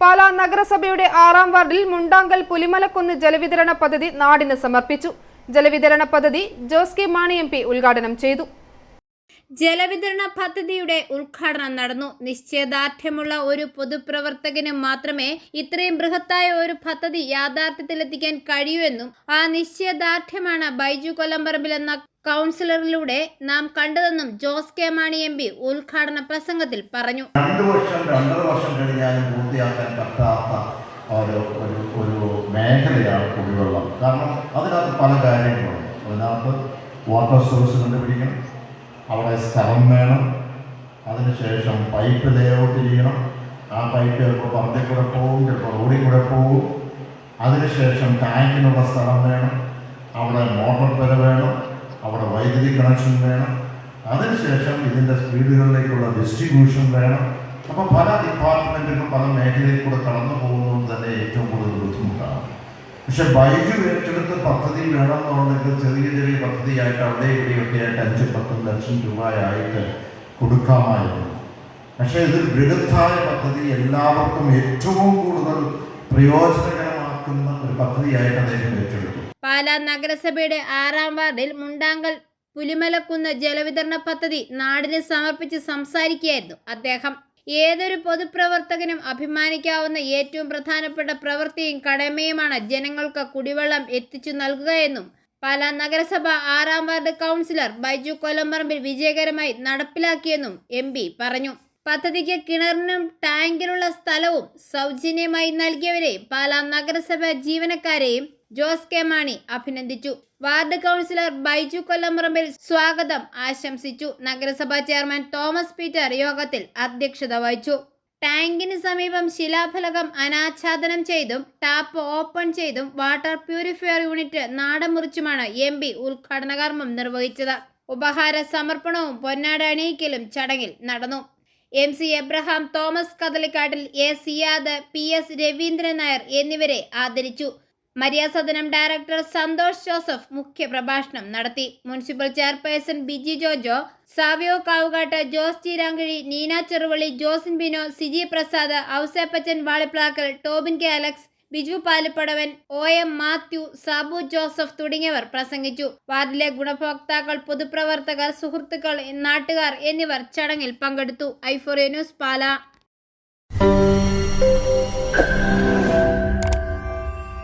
പാലാ നഗരസഭയുടെ ആറാം വാർഡിൽ മുണ്ടാങ്കൽ പുലിമലക്കുന്ന് ജലവിതരണ പദ്ധതി നാടിന് സമർപ്പിച്ചു. ജലവിതരണ പദ്ധതി ജോസ് കെ മാണി എം ഉദ്ഘാടനം ചെയ്തു. ജലവിതരണ പദ്ധതിയുടെ ഉദ്ഘാടനം നടന്നു. നിശ്ചയദാർഢ്യമുള്ള ഒരു പൊതുപ്രവർത്തകന് മാത്രമേ ഇത്രയും ബൃഹത്തായ ഒരു പദ്ധതി യാഥാർത്ഥ്യത്തിലെത്തിക്കാൻ കഴിയൂ എന്നും ആ നിശ്ചയദാർഢ്യമാണ് ബൈജു കൊല്ലംപറമ്പിൽ എന്ന കൗൺസിലറിലൂടെ നാം കണ്ടതെന്നും Jose K Mani M P ഉദ്ഘാടന പ്രസംഗത്തിൽ പറഞ്ഞു. രണ്ട് വർഷം രണ്ടര വർഷം കഴിഞ്ഞാലും പൂർത്തിയാക്കാൻ പറ്റാത്ത ഒരു ഒരു ഒരു മേഖലയാണ് കുടിവെള്ളം. കാരണം അതിനകത്ത് പല കാര്യങ്ങളുണ്ട്. അതിനകത്ത് വാട്ടർ സോഴ്സ് കണ്ടുപിടിക്കണം അവിടെ സ്ഥലം വേണം. അതിനുശേഷം പൈപ്പ് ലേഔട്ട് ചെയ്യണം. ആ പൈപ്പ് ചിലപ്പോൾ പറമ്പിൽ കൂടെ പോകും ചിലപ്പോൾ റോഡിൽ കൂടെ പോകും. അതിനുശേഷം ടാങ്കിനുള്ള സ്ഥലം വേണം. അവിടെ മോട്ടോർ പെര വേണം. അവിടെ വൈദ്യുതി കണക്ഷൻ വേണം. അതിനുശേഷം ഇതിന്റെ സ്പീഡുകളിലേക്കുള്ള ഡിസ്ട്രിബ്യൂഷൻ വേണം. അപ്പോൾ പല ഡിപ്പാർട്ട്മെന്റുകളും പല മേഖലയിൽ കൂടെ കടന്നു പോകുന്നത് പക്ഷെ ബൈക്ക് ഏറ്റെടുത്ത് പദ്ധതി വേണമെന്നുണ്ടെങ്കിൽ ചെറിയ ചെറിയ പദ്ധതിയായിട്ട് അവിടെ ഇവിടെയൊക്കെ ആയിട്ട് അഞ്ചും പത്തും ലക്ഷം രൂപയായിട്ട് കൊടുക്കാമായിരുന്നു. പക്ഷേ ഇത് ബൃഹത്തായ പദ്ധതി എല്ലാവർക്കും ഏറ്റവും കൂടുതൽ പ്രയോജനകരമാക്കുന്ന ഒരു പദ്ധതിയായിട്ട് അദ്ദേഹം ഏറ്റെടുത്തു. പാലാ നഗരസഭയുടെ ആറാം വാർഡിൽ മുണ്ടാങ്കൽ പുലിമലക്കുന്ന് ജലവിതരണ പദ്ധതി നാടിന് സമർപ്പിച്ച് സംസാരിക്കുകയായിരുന്നു അദ്ദേഹം. ഏതൊരു പൊതുപ്രവർത്തകനും അഭിമാനിക്കാവുന്ന ഏറ്റവും പ്രധാനപ്പെട്ട പ്രവൃത്തിയും കടമയുമാണ് ജനങ്ങൾക്ക് കുടിവെള്ളം എത്തിച്ചു നൽകുക എന്നും പാലാ നഗരസഭ ആറാം വാർഡ് കൗൺസിലർ ബൈജു കൊല്ലംപറമ്പിൽ വിജയകരമായി നടപ്പിലാക്കിയെന്നും എം പറഞ്ഞു. പദ്ധതിക്ക് കിണറിനും ടാങ്കിനുള്ള സ്ഥലവും സൗജന്യമായി നൽകിയവരെ പാലാ നഗരസഭ ജീവനക്കാരെയും ജോസ് കെ മാണി അഭിനന്ദിച്ചു. വാർഡ് കൗൺസിലർ ബൈജു കൊല്ലംപറമ്പിൽ സ്വാഗതം ആശംസിച്ചു. നഗരസഭാ ചെയർമാൻ തോമസ് പീറ്റർ യോഗത്തിൽ അധ്യക്ഷത വഹിച്ചു. ടാങ്കിന് സമീപം ശിലാഫലകം അനാച്ഛാദനം ചെയ്തും ടാപ്പ് ഓപ്പൺ ചെയ്തും വാട്ടർ പ്യൂരിഫയർ യൂണിറ്റ് നാടൻ മുറിച്ചുമാണ് എം പി ഉദ്ഘാടന കർമ്മം നിർവഹിച്ചത്. ഉപഹാര സമർപ്പണവും പൊന്നാട അണിയിക്കലും ചടങ്ങിൽ നടന്നു. M C Abraham Thomas Kadalikkattil A Siyad P S Raveendran Nair എന്നിവരെ ആദരിച്ചു. മര്യാസദനം ഡയറക്ടർ സന്തോഷ് ജോസഫ് മുഖ്യ പ്രഭാഷണം നടത്തി. Municipal chairperson Biji Jojo Savio Kavukattu Jose Cheerankuzhi Neena Cheruvally Josin Bino Siji Prasad Ouseppachan Valiplackal Tobin K Alex Biju Palappadavan O M Mathew Sabu Joseph തുടങ്ങിയവർ പ്രസംഗിച്ചു. വാർഡിലെ ഗുണഭോക്താക്കൾ പൊതുപ്രവർത്തകർ സുഹൃത്തുക്കൾ നാട്ടുകാർ എന്നിവർ ചടങ്ങിൽ പങ്കെടുത്തു. ഐഫോറിയ ന്യൂസ് പാല.